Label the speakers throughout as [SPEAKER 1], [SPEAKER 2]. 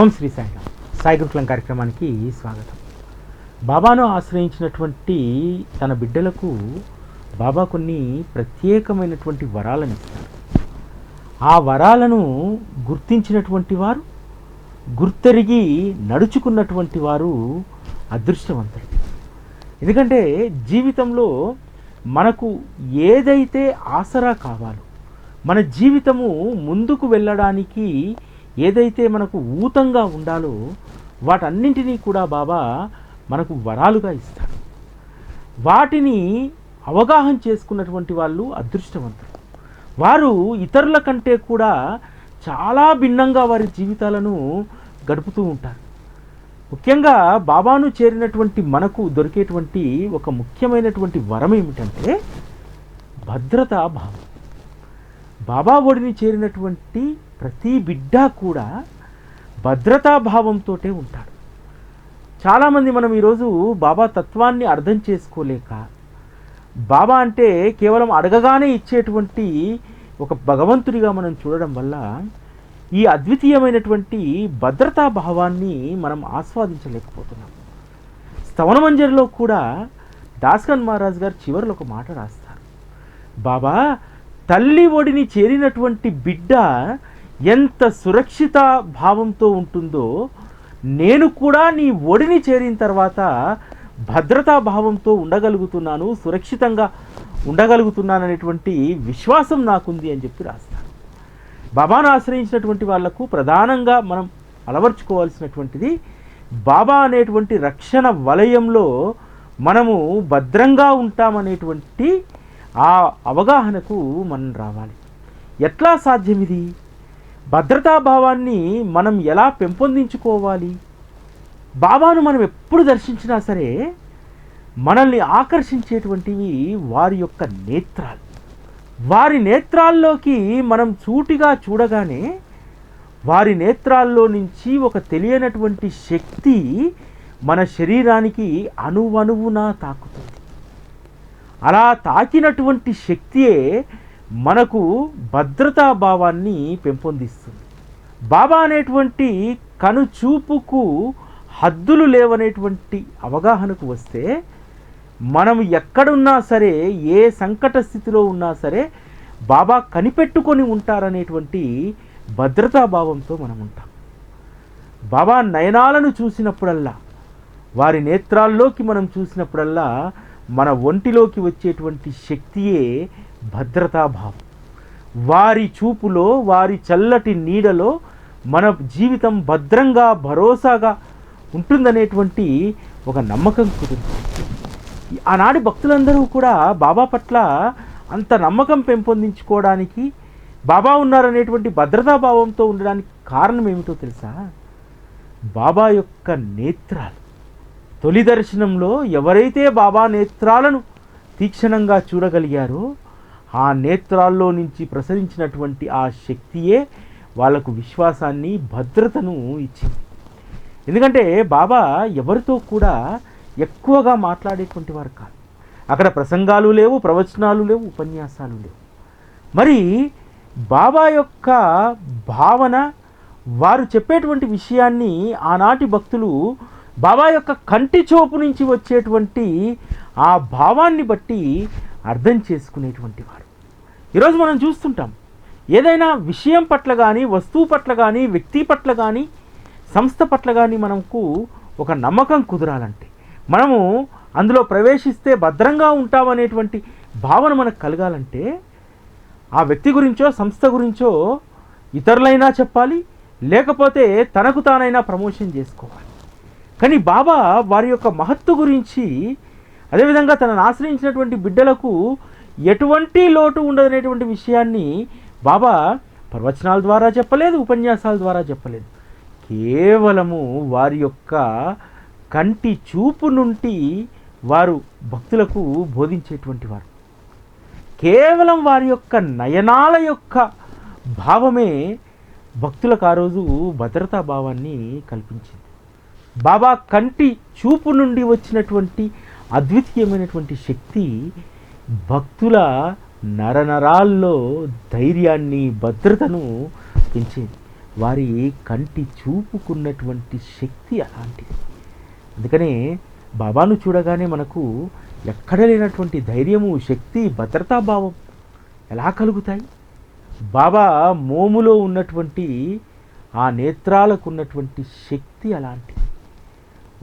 [SPEAKER 1] ఓం శ్రీ సాయిరామ్. సాయి గురుకులం కార్యక్రమానికి స్వాగతం. బాబాను ఆశ్రయించినటువంటి తన బిడ్డలకు బాబా కొన్ని ప్రత్యేకమైనటువంటి వరాలను ఇస్తారు ఆ వరాలను గుర్తించినటువంటి వారు గుర్తెరిగి నడుచుకున్నటువంటి వారు అదృష్టవంతులు. ఎందుకంటే జీవితంలో మనకు ఏదైతే ఆసరా కావాలో మన జీవితము ముందుకు వెళ్ళడానికి ఏదైతే మనకు ఊతంగా ఉండాలో వాటన్నింటినీ కూడా బాబా మనకు వరాలుగా ఇస్తాడు. వాటిని అవగాహన చేసుకున్నటువంటి వాళ్ళు అదృష్టవంతులు. వారు ఇతరుల కంటే కూడా చాలా భిన్నంగా వారి జీవితాలను గడుపుతూ ఉంటారు. ముఖ్యంగా బాబాను చేరినటువంటి మనకు దొరికేటువంటి ఒక ముఖ్యమైనటువంటి వరం ఏమిటంటే భద్రతా భావం. బాబా ఒడిని చేరినటువంటి ప్రతి బిడ్డ కూడా భద్రతాభావంతో ఉంటాడు. చాలామంది మనం ఈరోజు బాబా తత్వాన్ని అర్థం చేసుకోలేక బాబా అంటే కేవలం అడగగానే ఇచ్చేటువంటి ఒక భగవంతుడిగా మనం చూడడం వల్ల ఈ అద్వితీయమైనటువంటి భద్రతా భావాన్ని మనం ఆస్వాదించలేకపోతున్నాం. స్తవన మంజరిలో కూడా దాస్కన్ మహారాజ్ గారు చివరిలో ఒక మాట రాస్తారు. బాబా తల్లి ఒడిని చేరినటువంటి బిడ్డ ఎంత సురక్షిత భావంతో ఉంటుందో నేను కూడా నీ ఒడిని చేరిన తర్వాత భద్రతా భావంతో ఉండగలుగుతున్నాను సురక్షితంగా ఉండగలుగుతున్నాను అనేటువంటి విశ్వాసం నాకుంది అని చెప్పి రాస్తాను బాబాను ఆశ్రయించినటువంటి వాళ్ళకు ప్రధానంగా మనం అలవర్చుకోవాల్సినటువంటిది బాబా అనేటువంటి రక్షణ వలయంలో మనము భద్రంగా ఉంటామనేటువంటి ఆ అవగాహనకు మనం రావాలి. ఎట్లా సాధ్యం ఇది భద్రతా భావాన్ని మనం ఎలా పెంపొందించుకోవాలి? బాబాను మనం ఎప్పుడు దర్శించినా సరే మనల్ని ఆకర్షించేటువంటివి వారి యొక్క నేత్రాలు. వారి నేత్రాల్లోకి మనం సూటిగా చూడగానే వారి నేత్రాల్లో నుంచి ఒక తెలియనటువంటి శక్తి మన శరీరానికి అణువణువునా తాకుతుంది. అలా తాకినటువంటి శక్తియే మనకు భద్రతా భావాన్ని పెంపొందిస్తుంది. బాబా అనేటువంటి కనుచూపుకు హద్దులు లేవనేటువంటి అవగాహనకు వస్తే మనం ఎక్కడున్నా సరే ఏ సంకట స్థితిలో ఉన్నా సరే బాబా కనిపెట్టుకొని ఉంటారనేటువంటి భద్రతా భావంతో మనం ఉంటాం. బాబా నయనాలను చూసినప్పుడల్లా వారి నేత్రాల్లోకి మనం చూసినప్పుడల్లా మన ఒంటిలోకి వచ్చేటువంటి శక్తియే భద్రతాభావం. వారి చూపులో వారి చల్లటి నీడలో మన జీవితం భద్రంగా భరోసాగా ఉంటుందనేటువంటి ఒక నమ్మకం కుదురుతుంది ఆనాడు భక్తులందరూ కూడా బాబా పట్ల అంత నమ్మకం పెంపొందించుకోవడానికి బాబా ఉన్నారనేటువంటి భద్రతాభావంతో ఉండడానికి కారణం ఏమిటో తెలుసా? బాబా యొక్క నేత్రాలు. తొలి దర్శనంలో ఎవరైతే బాబా నేత్రాలను తీక్షణంగా చూడగలిగారో ఆ నేత్రాల్లో నుంచి ప్రసరించినటువంటి ఆ శక్తియే వాళ్ళకు విశ్వాసాన్ని భద్రతను ఇచ్చింది. ఎందుకంటే బాబా ఎవరితో కూడా ఎక్కువగా మాట్లాడేటువంటి వారు కాదు. అక్కడ ప్రసంగాలు లేవు ప్రవచనాలు లేవు ఉపన్యాసాలు లేవు. మరి బాబా యొక్క భావన వారు చెప్పేటువంటి విషయాన్ని ఆనాటి భక్తులు బాబా యొక్క కంటి చూపు నుంచి వచ్చేటువంటి ఆ భావాన్ని బట్టి అర్థం చేసుకునేటువంటి వారు. ఈరోజు మనం చూస్తుంటాం ఏదైనా విషయం పట్ల కానీ వస్తువు పట్ల కానీ వ్యక్తి పట్ల కానీ సంస్థ పట్ల కానీ మనకు ఒక నమ్మకం కుదరాలంటే మనము అందులో ప్రవేశిస్తే భద్రంగా ఉంటామనేటువంటి భావన మనకు కలగాలంటే ఆ వ్యక్తి గురించో సంస్థ గురించో ఇతరులైనా చెప్పాలి లేకపోతే తనకు తానైనా ప్రమోషన్ చేసుకోవాలి. కానీ బాబా వారి యొక్క మహత్తు గురించి అదేవిధంగా తనను ఆశ్రయించినటువంటి బిడ్డలకు ఎటువంటి లోటు ఉండదనేటువంటి విషయాన్ని బాబా ప్రవచనాల ద్వారా చెప్పలేదు ఉపన్యాసాల ద్వారా చెప్పలేదు. కేవలము వారి యొక్క కంటి చూపు నుండి వారు భక్తులకు బోధించేటువంటి వారు. కేవలం వారి యొక్క నయనాల యొక్క భావమే భక్తులకు ఆ రోజు భద్రతా భావాన్ని కల్పించింది. బాబా కంటి చూపు నుండి వచ్చినటువంటి అద్వితీయమైనటువంటి శక్తి భక్తుల నరనరాల్లో ధైర్యాన్ని భద్రతను పెంచేది. వారి కంటి చూపుకున్నటువంటి శక్తి అలాంటిది. అందుకనే బాబాను చూడగానే మనకు ఎక్కడ లేనటువంటి ధైర్యము శక్తి భద్రతాభావం ఎలా కలుగుతాయి? బాబా మోములో ఉన్నటువంటి ఆ నేత్రాలకు ఉన్నటువంటి శక్తి అలాంటిది.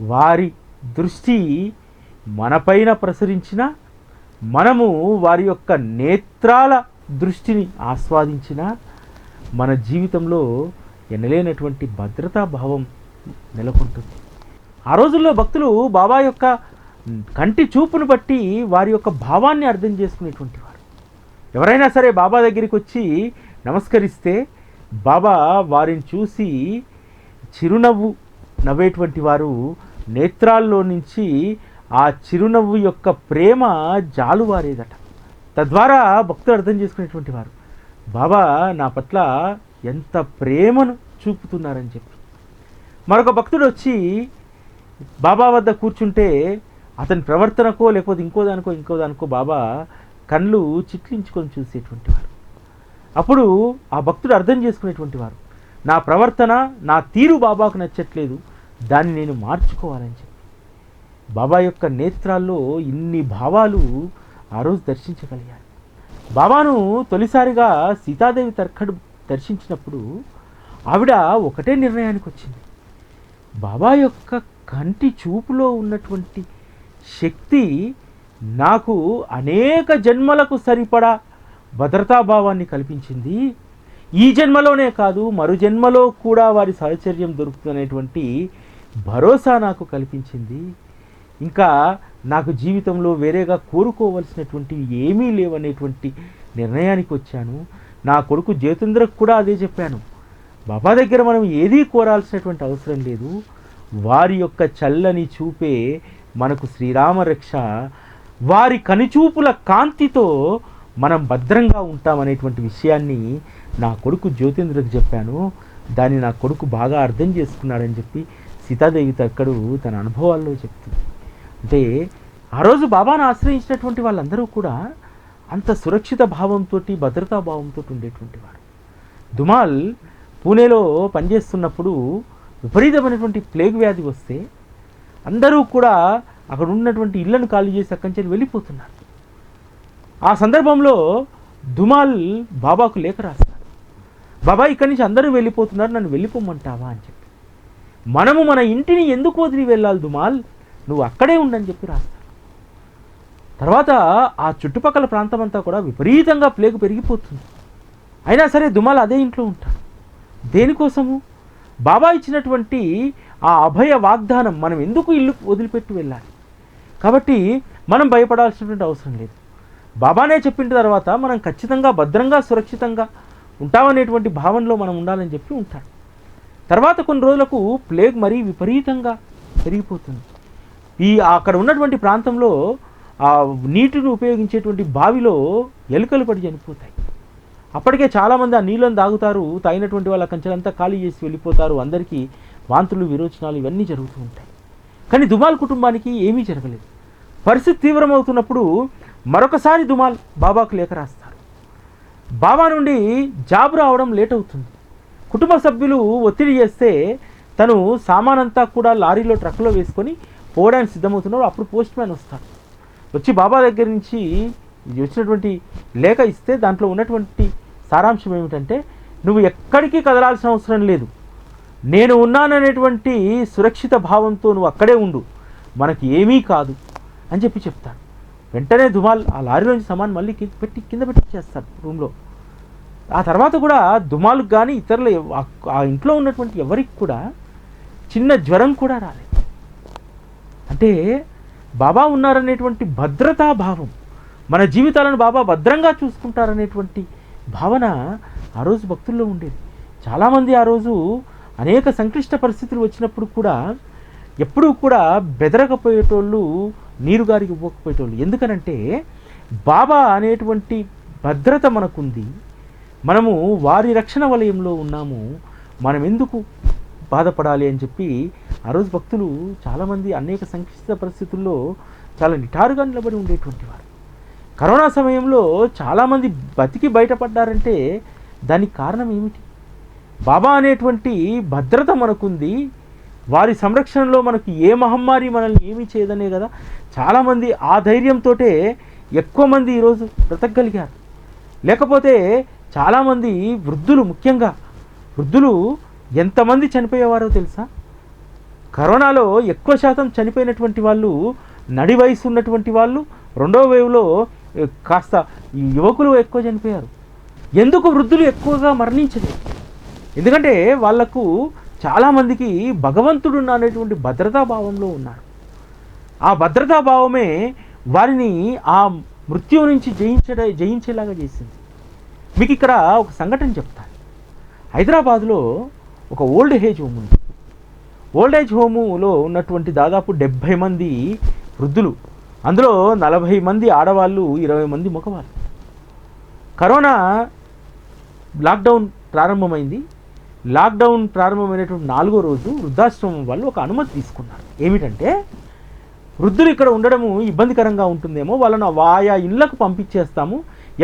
[SPEAKER 1] వారి దృష్టి మనపైన ప్రసరించిన మనము వారి యొక్క నేత్రాల దృష్టిని ఆస్వాదించిన మన జీవితంలో ఎనలేనటువంటి భద్రతా భావం నెలకొంటుంది. ఆ రోజుల్లో భక్తులు బాబా యొక్క కంటి చూపును బట్టి వారి యొక్క భావాన్ని అర్థం చేసుకునేటువంటి వారు. ఎవరైనా సరే బాబా దగ్గరికి వచ్చి నమస్కరిస్తే బాబా వారిని చూసి చిరునవ్వు నవ్వేటువంటి వారు నేత్రాల్లో నుంచి ఆ చిరునవ్వు యొక్క ప్రేమ జాలువారేదట. తద్వారా భక్తులు అర్థం చేసుకునేటువంటి వారు బాబా నా పట్ల ఎంత ప్రేమను చూపుతున్నారని చెప్పి. మరొక భక్తుడు వచ్చి బాబా వద్ద కూర్చుంటే అతని ప్రవర్తనకో లేకపోతే ఇంకో దానికో ఇంకో దానికో బాబా కళ్ళు చిట్లించుకొని చూసేటువంటి వారు. అప్పుడు ఆ భక్తుడు అర్థం చేసుకునేటువంటి వారు నా ప్రవర్తన నా తీరు బాబాకు నచ్చట్లేదు. దాన్ని నేను మార్చుకోవాలని చెప్పి. బాబా యొక్క నేత్రాల్లో ఇన్ని భావాలు ఆ రోజు దర్శించగలిగాను. బాబాను తొలిసారిగా సీతాదేవి తర్కడు దర్శించినప్పుడు ఆవిడ ఒకటే నిర్ణయానికి వచ్చింది. బాబా యొక్క కంటి చూపులో ఉన్నటువంటి శక్తి నాకు అనేక జన్మలకు సరిపడా భద్రతాభావాన్ని కల్పించింది. ఈ జన్మలోనే కాదు మరు జన్మలో కూడా వారి సహచర్యం దొరుకుతున్నటువంటి భరోసా నాకు కల్పించింది. ఇంకా నాకు జీవితంలో వేరేగా కోరుకోవలసినటువంటివి ఏమీ లేవనేటువంటి నిర్ణయానికి వచ్చాను. నా కొడుకు జ్యోతింద్రకు కూడా అదే చెప్పాను. బాబా దగ్గర మనం ఏదీ కోరాల్సినటువంటి అవసరం లేదు. వారి యొక్క చల్లని చూపే మనకు శ్రీరామ రక్ష వారి కనుచూపుల కాంతితో మనం భద్రంగా ఉంటామనేటువంటి విషయాన్ని నా కొడుకు జ్యోతింద్రకు చెప్పాను. దాన్ని నా కొడుకు బాగా అర్థం చేసుకున్నాడని చెప్పి సీతాదేవి తక్కడు తన అనుభవాల్లో చెప్తుంది. అంటే ఆ రోజు బాబాను ఆశ్రయించినటువంటి వాళ్ళందరూ కూడా అంత సురక్షిత భావంతో భద్రతా భావంతో ఉండేటువంటి వారు. దుమాల్ పూణేలో పనిచేస్తున్నప్పుడు విపరీతమైనటువంటి ప్లేగ్ వ్యాధి వస్తే అందరూ కూడా అక్కడ ఉన్నటువంటి ఇళ్ళను ఖాళీ చేసి అక్కడి నుంచి వెళ్ళిపోతున్నారు. ఆ సందర్భంలో దుమాల్ బాబాకు లేఖ రాస్తారు బాబా ఇక్కడి నుంచి అందరూ వెళ్ళిపోతున్నారు నన్ను వెళ్ళిపోమంటావా? అని చెప్పి. మనము మన ఇంటిని ఎందుకు వదిలి వెళ్ళాలి దుమాల్? నువ్వు అక్కడే ఉండని చెప్పి రాస్తాడు తర్వాత ఆ చుట్టుపక్కల ప్రాంతం అంతా కూడా విపరీతంగా ప్లేగు పెరిగిపోతుంది. అయినా సరే దుమాల్ అదే ఇంట్లో ఉంటాడు. దేనికోసము? బాబా ఇచ్చినటువంటి ఆ అభయ వాగ్దానం మనం ఎందుకు ఇల్లు వదిలిపెట్టి వెళ్ళాలి? కాబట్టి మనం భయపడాల్సినటువంటి అవసరం లేదు. బాబానే చెప్పిన తర్వాత మనం ఖచ్చితంగా భద్రంగా సురక్షితంగా ఉంటామనేటువంటి భావనలో మనం ఉండాలని చెప్పి ఉంటాడు. తర్వాత కొన్ని రోజులకు ప్లేగ్ మరీ విపరీతంగా పెరిగిపోతుంది. ఈ అక్కడ ఉన్నటువంటి ప్రాంతంలో ఆ నీటిని ఉపయోగించేటువంటి బావిలో ఎలుకలు పడి చనిపోతాయి. అప్పటికే చాలామంది ఆ నీళ్ళని తాగుతారు తాగినటువంటి వాళ్ళ కంచెలంతా ఖాళీ చేసి వెళ్ళిపోతారు అందరికీ వాంతులు విరోచనాలు ఇవన్నీ జరుగుతూ ఉంటాయి. కానీ దుమాల్ కుటుంబానికి ఏమీ జరగలేదు. పరిస్థితి తీవ్రమవుతున్నప్పుడు మరొకసారి దుమాల్ బాబాకు లేఖ రాస్తారు. బాబా నుండి జాబ్ రావడం లేట్ అవుతుంది. కుటుంబ సభ్యులు ఒత్తిడి చేస్తే తను సామానంతా కూడా లారీలో ట్రక్లో వేసుకొని పోవడానికి సిద్ధమవుతున్నాడు. అప్పుడు పోస్ట్ మ్యాన్ వస్తాడు. వచ్చి బాబా దగ్గర నుంచి వచ్చినటువంటి లేఖ ఇస్తే దాంట్లో ఉన్నటువంటి సారాంశం ఏమిటంటే నువ్వు ఎక్కడికి కదలాల్సిన అవసరం లేదు. నేను ఉన్నాననేటువంటి సురక్షిత భావంతో నువ్వు అక్కడే ఉండు. మనకి ఏమీ కాదు. అని చెప్పి చెప్తాడు. వెంటనే దుమాల్ ఆ లారీలోంచి సమాన్ మళ్ళీ కింద పెట్టి కింద పెట్టి చేస్తాడు రూమ్లో. ఆ తర్వాత కూడా దుమాలకు కానీ ఇతరులు ఆ- ఇంట్లో ఉన్నటువంటి ఎవరికి కూడా చిన్న జ్వరం కూడా రాలేదు. అంటే బాబా ఉన్నారనేటువంటి భద్రతా భావం మన జీవితాలను బాబా భద్రంగా చూసుకుంటారనేటువంటి భావన ఆ రోజు భక్తుల్లో ఉండేది. చాలామంది ఆ రోజు అనేక సంక్లిష్ట పరిస్థితులు వచ్చినప్పుడు కూడా ఎప్పుడూ కూడా బెదరకపోయేటోళ్ళు నీరుగారికి ఇవ్వకపోయేటోళ్ళు. ఎందుకనంటే బాబా అనేటువంటి భద్రత మనకుంది. మనము వారి రక్షణ వలయంలో ఉన్నాము. మనం ఎందుకు బాధపడాలి అని చెప్పి ఆ రోజు భక్తులు చాలామంది అనేక సంక్లిష్ట పరిస్థితుల్లో చాలా నిటారుగా నిలబడి ఉండేటువంటి వారు. కరోనా సమయంలో చాలామంది బతికి బయటపడ్డారంటే దానికి కారణం ఏమిటి? బాబా అనేటువంటి భద్రత మనకుంది. వారి సంరక్షణలో మనకు ఏ మహమ్మారి మనల్ని ఏమీ చేయదనే కదా. చాలామంది ఆ ధైర్యంతో ఎక్కువ మంది ఈరోజు బ్రతకగలిగారు. లేకపోతే చాలామంది వృద్ధులు ముఖ్యంగా. వృద్ధులు ఎంతమంది చనిపోయేవారో తెలుసా? కరోనాలో ఎక్కువ శాతం చనిపోయినటువంటి వాళ్ళు నడి వయసు ఉన్నటువంటి వాళ్ళు రెండో వేవ్లో కాస్త యువకులు ఎక్కువ చనిపోయారు. ఎందుకు వృద్ధులు ఎక్కువగా మరణించలేదు? ఎందుకంటే వాళ్ళకు చాలామందికి భగవంతుడు అనేటువంటి భద్రతా భావంలో ఉన్నారు. ఆ భద్రతా భావమే వారిని ఆ మృత్యువు నుంచి జయించడ జయించేలాగా చేసింది. మీకు ఇక్కడ ఒక సంఘటన చెప్తాను హైదరాబాద్లో ఒక ఓల్డ్ ఏజ్ హోమ్ ఉంది. ఓల్డ్ ఏజ్ హోములో ఉన్నటువంటి దాదాపు డెబ్భై మంది వృద్ధులు అందులో నలభై మంది ఆడవాళ్ళు ఇరవై మంది మగవాళ్ళు. కరోనా లాక్డౌన్ ప్రారంభమైంది. లాక్డౌన్ ప్రారంభమైనటువంటి నాలుగో రోజు వృద్ధాశ్రమం వాళ్ళు ఒక అనుమతి తీసుకున్నారు. ఏమిటంటే వృద్ధులు ఇక్కడ ఉండడము ఇబ్బందికరంగా ఉంటుందేమో వాళ్ళను వాయా ఇళ్ళకు పంపించేస్తాము.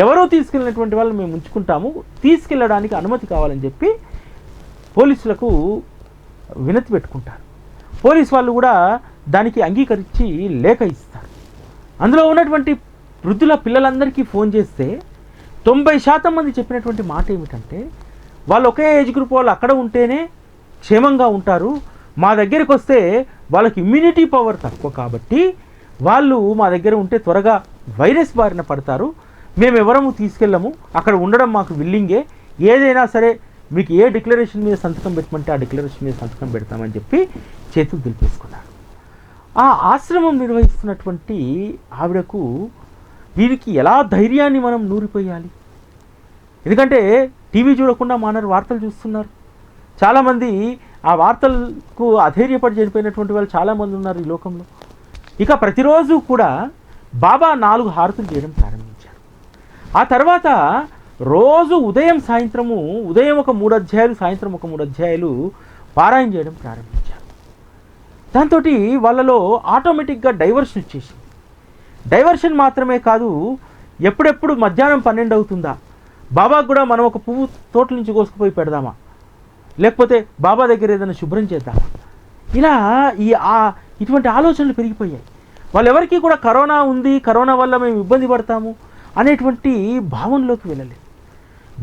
[SPEAKER 1] ఎవరో తీసుకెళ్ళినటువంటి వాళ్ళని మేము ఉంచుకుంటాము. తీసుకెళ్ళడానికి అనుమతి కావాలని చెప్పి పోలీసులకు వినతి పెట్టుకుంటారు. పోలీస్ వాళ్ళు కూడా దానికి అంగీకరించి లేఖ ఇస్తారు. అందులో ఉన్నటువంటి వృద్ధుల పిల్లలందరికీ ఫోన్ చేస్తే తొంభై శాతం మంది చెప్పినటువంటి మాట ఏమిటంటే వాళ్ళు ఒకే ఏజ్ గ్రూప్ వాళ్ళు అక్కడ ఉంటేనే క్షేమంగా ఉంటారు. మా దగ్గరికి వస్తే వాళ్ళకి ఇమ్యూనిటీ పవర్ తక్కువ కాబట్టి వాళ్ళు మా దగ్గర ఉంటే త్వరగా వైరస్ బారిన పడతారు. మేము ఎవరము తీసుకెళ్ళము? అక్కడ ఉండడం మాకు విల్లింగే. ఏదైనా సరే మీకు ఏ డిక్లరేషన్ మీద సంతకం పెట్టమంటే ఆ డిక్లరేషన్ మీద సంతకం పెడతామని చెప్పి చేతులు దులిపేసుకున్నారు. ఆ ఆశ్రమం నిర్వహిస్తున్నటువంటి ఆవిడకు వీరికి ఎలా ధైర్యాన్ని మనం నూరిపోయాలి? ఎందుకంటే టీవీ చూడకుండా మానరు వార్తలు చూస్తున్నారు. చాలామంది ఆ వార్తలకు అధైర్యపడి చనిపోయినటువంటి వాళ్ళు చాలామంది ఉన్నారు ఈ లోకంలో. ఇక ప్రతిరోజు కూడా బాబా నాలుగు హారతులు చేయడం ప్రారంభించారు ఆ తర్వాత రోజు ఉదయం సాయంత్రము ఉదయం ఒక మూడు అధ్యాయులు సాయంత్రం ఒక మూడు అధ్యాయాలు పారాయణ చేయడం ప్రారంభించారు. దాంతో వాళ్ళలో ఆటోమేటిక్గా డైవర్షన్ వచ్చేసింది. డైవర్షన్ మాత్రమే కాదు ఎప్పుడెప్పుడు మధ్యాహ్నం పన్నెండు అవుతుందా? బాబాకు కూడా మనం ఒక పువ్వు తోట నుంచి కోసుకుపోయి పెడదామా? లేకపోతే బాబా దగ్గర ఏదైనా శుభ్రం చేద్దామా? ఇలా ఈ ఆ ఇటువంటి ఆలోచనలు పెరిగిపోయాయి. వాళ్ళెవరికీ కూడా కరోనా ఉంది కరోనా వల్ల మేము ఇబ్బంది పడతాము. అనేటువంటి భావనలోకి వెళ్ళలేదు.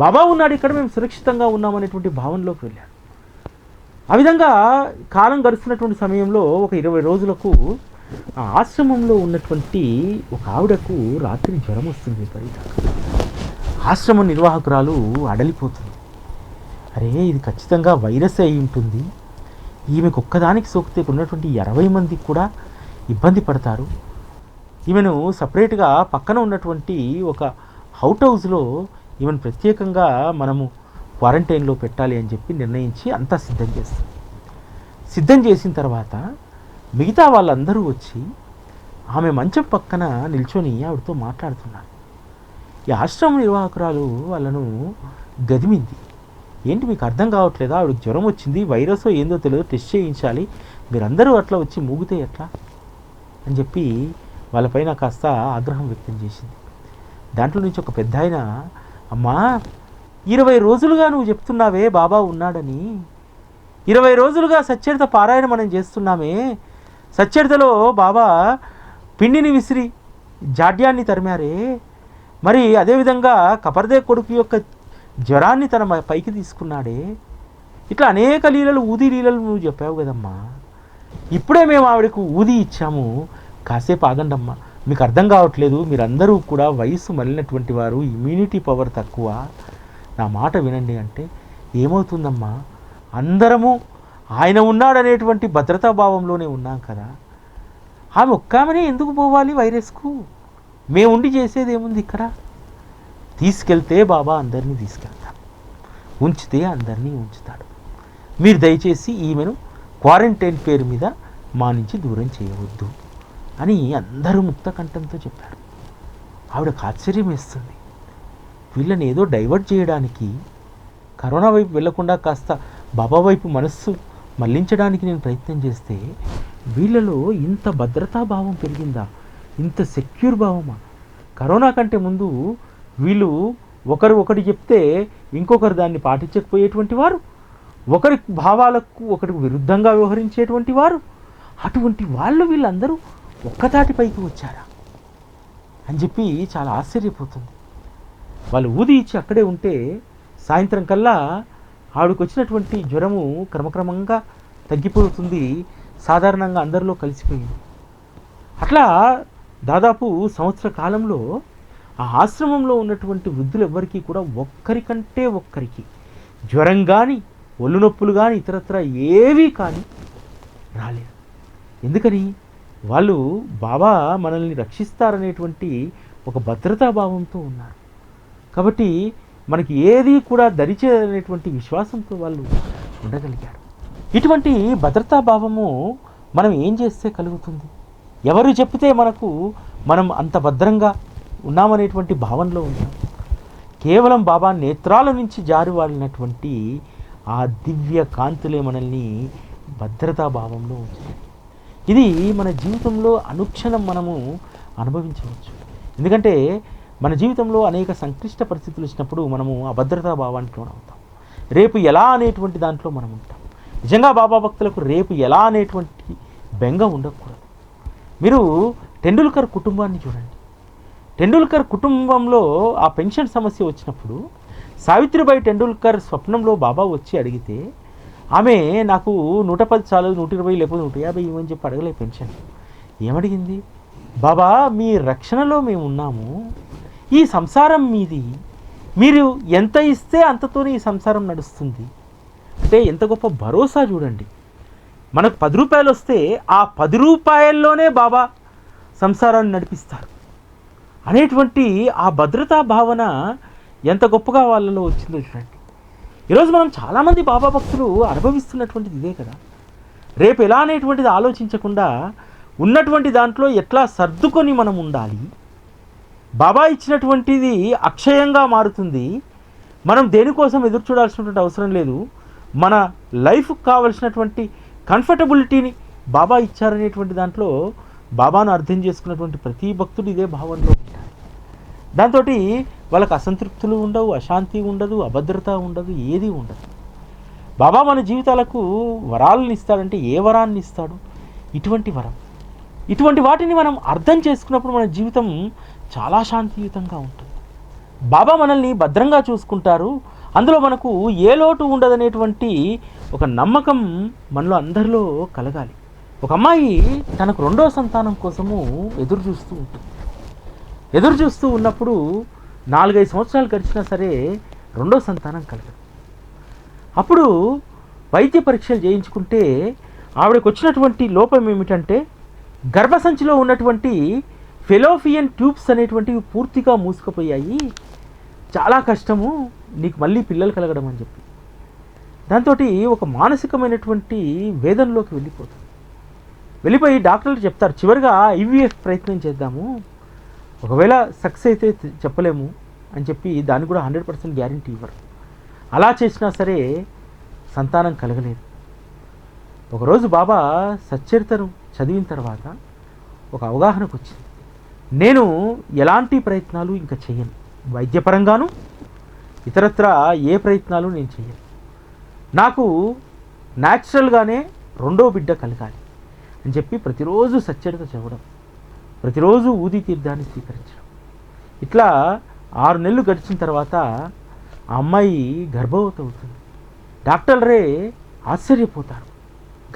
[SPEAKER 1] బాబా ఉన్నాడు ఇక్కడ మేము సురక్షితంగా ఉన్నామనేటువంటి భావనలోకి వెళ్ళాడు. ఆ విధంగా కాలం గడుస్తున్నటువంటి సమయంలో ఒక ఇరవై రోజులకు ఆ ఆశ్రమంలో ఉన్నటువంటి ఒక ఆవిడకు రాత్రి జ్వరం వస్తుంది విపరీతంగా ఆశ్రమ నిర్వాహకురాలు అడలిపోతుంది. అరే ఇది ఖచ్చితంగా వైరస్ అయి ఉంటుంది. ఈమెకు ఒక్కదానికి సోకితే ఉన్నటువంటి ఇరవై మందికి కూడా ఇబ్బంది పడతారు. ఈమెను సపరేట్గా పక్కన ఉన్నటువంటి ఒక అవుట్ హౌస్లో ఈమెను ప్రత్యేకంగా మనము క్వారంటైన్లో పెట్టాలి అని చెప్పి నిర్ణయించి అంతా సిద్ధం చేస్తాం. సిద్ధం చేసిన తర్వాత మిగతా వాళ్ళందరూ వచ్చి ఆమె మంచం పక్కన నిల్చొని ఆవిడతో మాట్లాడుతున్నారు. ఈ ఆశ్రమ నిర్వాహకురాలు వాళ్ళను గదిమింది ఏంటి మీకు అర్థం కావట్లేదా? ఆవిడకి జ్వరం వచ్చింది వైరస్ ఏందో తెలియదు టెస్ట్ చేయించాలి మీరందరూ అట్లా వచ్చి మూగితే ఎట్లా? అని చెప్పి వాళ్ళపైన కాస్త ఆగ్రహం వ్యక్తం చేసింది. దాంట్లో నుంచి ఒక పెద్ద ఆయన అమ్మా ఇరవై రోజులుగా నువ్వు చెప్తున్నావే బాబా ఉన్నాడని. ఇరవై రోజులుగా సచ్చరిత పారాయణ మనం చేస్తున్నామే. సచ్చరితలో బాబా పిండిని విసిరి జాడ్యాన్ని తరిమారే. మరి అదేవిధంగా కపర్దే కొడుకు యొక్క జ్వరాన్ని తన పైకి తీసుకున్నాడే. ఇట్లా అనేక లీలలు ఊది లీలలు నువ్వు చెప్పావు కదమ్మా. ఇప్పుడే మేము ఆవిడకు ఊది ఇచ్చాము. కాసేపు ఆగండమ్మా. మీకు అర్థం కావట్లేదు మీరందరూ కూడా వయసు మళ్ళినటువంటి వారు ఇమ్యూనిటీ పవర్ తక్కువ. నా మాట వినండి అంటే ఏమవుతుందమ్మా? అందరము ఆయన ఉన్నాడనేటువంటి భద్రతా భావంలోనే ఉన్నాం కదా. ఆమె ఒక్కామనే ఎందుకు పోవాలి వైరస్కు? మేము ఉండి చేసేది ఏముంది ఇక్కడ? తీసుకెళ్తే బాబా అందరినీ తీసుకెళ్తాడు. ఉంచితే అందరినీ ఉంచుతాడు. మీరు దయచేసి ఈమెను క్వారంటైన్ పేరు మీద మా నుంచి దూరం చేయవద్దు. అని అందరూ ముక్త కంఠంతో చెప్పారు. ఆవిడకు ఆశ్చర్యం వేస్తుంది. వీళ్ళని ఏదో డైవర్ట్ చేయడానికి కరోనా వైపు వెళ్ళకుండా కాస్త బాబా వైపు మనస్సు మళ్ళించడానికి నేను ప్రయత్నం చేస్తే వీళ్ళలో ఇంత భద్రతా భావం పెరిగిందా? ఇంత సెక్యూర్ భావమా? కరోనా కంటే ముందు వీళ్ళు ఒకరు ఒకటి చెప్తే ఇంకొకరు దాన్ని పాటించకపోయేటువంటి వారు ఒకరి భావాలకు ఒకరికి విరుద్ధంగా వ్యవహరించేటువంటి వారు అటువంటి వాళ్ళు వీళ్ళందరూ ఒక్కతాటిపైకి వచ్చారా? అని చెప్పి చాలా ఆశ్చర్యపోతుంది. వాళ్ళు ఊది ఇచ్చి అక్కడే ఉంటే సాయంత్రం కల్లా ఆవిడకు వచ్చినటువంటి జ్వరము క్రమక్రమంగా తగ్గిపోతుంది సాధారణంగా అందరిలో కలిసిపోయింది. అట్లా దాదాపు సంవత్సర కాలంలో ఆ ఆశ్రమంలో ఉన్నటువంటి వృద్ధులు ఎవ్వరికీ కూడా ఒక్కరికంటే ఒక్కరికి జ్వరం కానీ ఒళ్ళు నొప్పులు కానీ ఇతరత్ర ఏవీ కానీ రాలేదు. ఎందుకని? వాళ్ళు బాబా మనల్ని రక్షిస్తారనేటువంటి ఒక భద్రతా భావంతో ఉన్నారు. కాబట్టి మనకి ఏది కూడా దరిచేదనేటువంటి విశ్వాసంతో వాళ్ళు ఉండగలిగారు. ఇటువంటి భద్రతా భావము మనం ఏం చేస్తే కలుగుతుంది? ఎవరు చెప్తే మనకు మనం అంత భద్రంగా ఉన్నామనేటువంటి భావనలో ఉంటాం కేవలం బాబా నేత్రాల నుంచి జారివాడినటువంటి ఆ దివ్య కాంతులే మనల్ని భద్రతా భావంలో ఉంచుతాయి. ఇది మన జీవితంలో అనుక్షణం మనము అనుభవించవచ్చు. ఎందుకంటే మన జీవితంలో అనేక సంక్లిష్ట పరిస్థితులు వచ్చినప్పుడు మనము అభద్రతా భావానికి అవుతాం రేపు ఎలా అనేటువంటి దాంట్లో మనం ఉంటాం. నిజంగా బాబా భక్తులకు రేపు ఎలా అనేటువంటి బెంగ ఉండకూడదు. మీరు టెండూల్కర్ కుటుంబాన్ని చూడండి. టెండూల్కర్ కుటుంబంలో ఆ పెన్షన్ సమస్య వచ్చినప్పుడు సావిత్రిబాయి టెండూల్కర్ స్వప్నంలో బాబా వచ్చి అడిగితే ఆమె నాకు నూట పది చాలు నూట ఇరవై లేకపోతే నూట యాభై ఇవ్వని చెప్పి అడగలే పెన్షన్. ఏమడిగింది? బాబా మీ రక్షణలో మేము ఉన్నాము. ఈ సంసారం మీది. మీరు ఎంత ఇస్తే అంతతోనే ఈ సంసారం నడుస్తుంది. అంటే ఎంత గొప్ప భరోసా చూడండి. మనకు పది రూపాయలు వస్తే ఆ పది రూపాయల్లోనే బాబా సంసారాన్ని నడిపిస్తారు. అనేటువంటి ఆ భద్రతా భావన ఎంత గొప్పగా వాళ్ళలో వచ్చిందో చూడండి. ఈరోజు మనం చాలామంది బాబా భక్తులు అనుభవిస్తున్నటువంటిది ఇదే కదా. రేపు ఎలా అనేటువంటిది ఆలోచించకుండా ఉన్నటువంటి దాంట్లో ఎట్లా సర్దుకొని మనం ఉండాలి? బాబా ఇచ్చినటువంటిది అక్షయంగా మారుతుంది. మనం దేనికోసం ఎదురు చూడాల్సినటువంటి అవసరం లేదు. మన లైఫ్కి కావలసినటువంటి కంఫర్టబిలిటీని బాబా ఇచ్చారనేటువంటి దాంట్లో బాబాను అర్థం చేసుకున్నటువంటి ప్రతి భక్తుడు ఇదే భావనలో ఉంటారు దాంతో వాళ్ళకి అసంతృప్తులు ఉండవు అశాంతి ఉండదు అభద్రత ఉండదు ఏది ఉండదు. బాబా మన జీవితాలకు వరాలను ఇస్తాడంటే ఏ వరాన్ని ఇస్తాడు? ఇటువంటి వరం. ఇటువంటి వాటిని మనం అర్థం చేసుకున్నప్పుడు మన జీవితం చాలా శాంతియుతంగా ఉంటుంది. బాబా మనల్ని భద్రంగా చూసుకుంటారు. అందులో మనకు ఏ లోటు ఉండదనేటువంటి ఒక నమ్మకం మనలో అందరిలో కలగాలి. ఒక అమ్మాయి తనకు రెండో సంతానం కోసము ఎదురు చూస్తూ ఉంటుంది. ఎదురు చూస్తూ ఉన్నప్పుడు నాలుగైదు సంవత్సరాలు గడిచినా సరే రెండో సంతానం కలగదు. అప్పుడు వైద్య పరీక్షలు చేయించుకుంటే ఆవిడకు వచ్చినటువంటి లోపం ఏమిటంటే గర్భసంచిలో ఉన్నటువంటి ఫెలోఫియన్ ట్యూబ్స్ అనేటువంటివి పూర్తిగా మూసుకుపోయాయి. చాలా కష్టము నీకు మళ్ళీ పిల్లలు కలగడం అని చెప్పి. దాంతో ఒక మానసికమైనటువంటి వేదనలోకి వెళ్ళిపోతుంది వెళ్ళిపోయి డాక్టర్లు చెప్తారు చివరిగా ఐవీఎఫ్ ప్రయత్నం చేద్దాము. ఒకవేళ సక్సెస్ అయితే చెప్పలేము అని చెప్పి దానికి కూడా హండ్రెడ్ పర్సెంట్ గ్యారంటీ ఇవ్వరు. అలా చేసినా సరే సంతానం కలగలేదు. ఒకరోజు బాబా సచ్చరితను చదివిన తర్వాత ఒక అవగాహనకు వచ్చింది. నేను ఎలాంటి ప్రయత్నాలు ఇంకా చేయను. వైద్యపరంగాను ఇతరత్ర ఏ ప్రయత్నాలు నేను చేయను. నాకు న్యాచురల్గానే రెండో బిడ్డ కలగాలి అని చెప్పి ప్రతిరోజు సచ్చరిత చదవడం. ప్రతిరోజు ఊది తీర్థాన్ని స్వీకరించడం. ఇట్లా ఆరు నెలలు గడిచిన తర్వాత ఆ అమ్మాయి గర్భవతి అవుతుంది. డాక్టర్లరే ఆశ్చర్యపోతారు.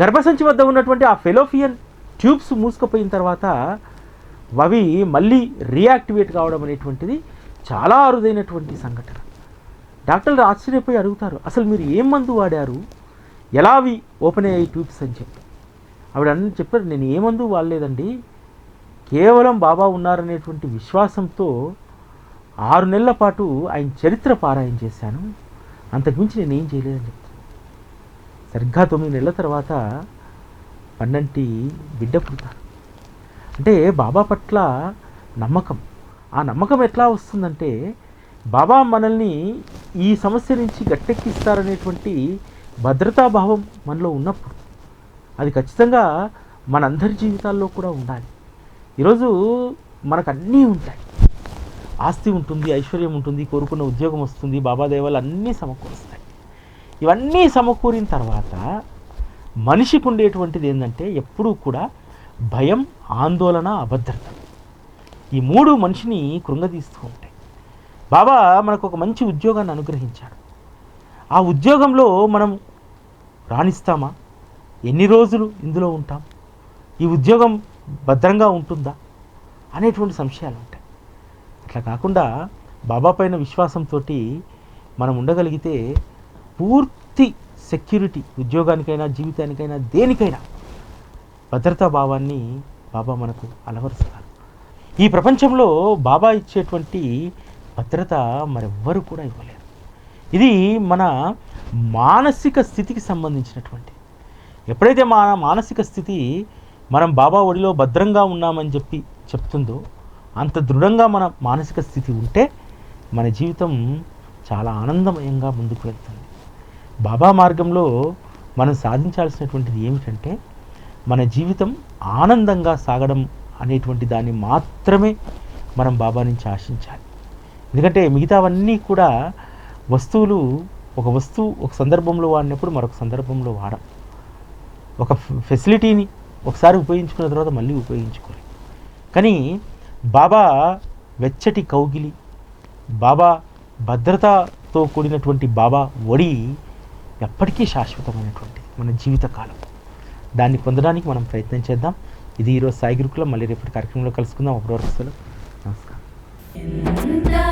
[SPEAKER 1] గర్భసంచి వద్ద ఉన్నటువంటి ఆ ఫెలోఫియన్ ట్యూబ్స్ మూసుకుపోయిన తర్వాత అవి మళ్ళీ రియాక్టివేట్ కావడం అనేటువంటిది చాలా అరుదైనటువంటి సంఘటన. డాక్టర్లు ఆశ్చర్యపోయి అడుగుతారు అసలు మీరు ఏం మందు వాడారు? ఎలా అవి ఓపెన్ అయ్యాయి ట్యూబ్స్ అని చెప్పి? ఆవిడ అన్నీ చెప్పారు నేను ఏ మందు వాడలేదండి. కేవలం బాబా ఉన్నారనేటువంటి విశ్వాసంతో ఆరు నెలల పాటు ఆయన చరిత్ర పారాయణ చేశాను. అంతకుమించి నేనేం చేయలేదని చెప్తాను. సరిగ్గా తొమ్మిది నెలల తర్వాత పన్నంటి బిడ్డ పుడతాను అంటే బాబా పట్ల నమ్మకం. ఆ నమ్మకం ఎట్లా వస్తుందంటే బాబా మనల్ని ఈ సమస్య నుంచి గట్టెక్కిస్తారనేటువంటి భద్రతాభావం మనలో ఉన్నప్పుడు అది ఖచ్చితంగా మనందరి జీవితాల్లో కూడా ఉండాలి. ఈరోజు మనకు అన్నీ ఉంటాయి. ఆస్తి ఉంటుంది ఐశ్వర్యం ఉంటుంది కోరుకున్న ఉద్యోగం వస్తుంది బాబా అన్నీ సమకూరుస్తాయి. ఇవన్నీ సమకూరిన తర్వాత మనిషికి ఉండేటువంటిది ఏంటంటే ఎప్పుడూ కూడా భయం ఆందోళన అభద్రత. ఈ మూడు మనిషిని కృంగదీస్తూ ఉంటాయి. బాబా మనకు ఒక మంచి ఉద్యోగాన్ని అనుగ్రహించాడు. ఆ ఉద్యోగంలో మనం రాణిస్తామా? ఎన్ని రోజులు ఇందులో ఉంటాం? ఈ ఉద్యోగం భద్రంగా ఉంటుందా అనేటువంటి సంశయాలు ఉంటాయి. అట్లా కాకుండా బాబా పైన విశ్వాసంతో మనం ఉండగలిగితే పూర్తి సెక్యూరిటీ ఉద్యోగానికైనా జీవితానికైనా దేనికైనా భద్రతా భావాన్ని బాబా మనకు అలవరుస్తారు. ఈ ప్రపంచంలో బాబా ఇచ్చేటువంటి భద్రత మరెవ్వరు కూడా ఇవ్వలేరు. ఇది మన మానసిక స్థితికి సంబంధించినటువంటి ఎప్పుడైతే మన మానసిక స్థితి మనం బాబా ఒడిలో భద్రంగా ఉన్నామని చెప్పి చెప్తుందో అంత దృఢంగా మన మానసిక స్థితి ఉంటే మన జీవితం చాలా ఆనందమయంగా ముందుకు వెళ్తుంది. బాబా మార్గంలో మనం సాధించాల్సినటువంటిది ఏమిటంటే మన జీవితం ఆనందంగా సాగడం అనేటువంటి దాన్ని మాత్రమే మనం బాబా నుంచి ఆశించాలి. ఎందుకంటే మిగతావన్నీ కూడా వస్తువులు ఒక వస్తువు ఒక సందర్భంలో వాడినప్పుడు మరొక సందర్భంలో వాడం. ఒక ఫెసిలిటీని ఒకసారి ఉపయోగించుకున్న తర్వాత మళ్ళీ ఉపయోగించుకోలేదు కానీ బాబా వెచ్చటి కౌగిలి బాబా భద్రతతో కూడినటువంటి బాబా ఒడి ఎప్పటికీ శాశ్వతమైనటువంటిది మన జీవితకాలం. దాన్ని పొందడానికి మనం ప్రయత్నం చేద్దాం. ఇది ఈరోజు సాయి గురుకులం. మళ్ళీ రేపటి కార్యక్రమంలో కలుసుకుందాం. అప్పటివరకు సెలవు. నమస్కారం.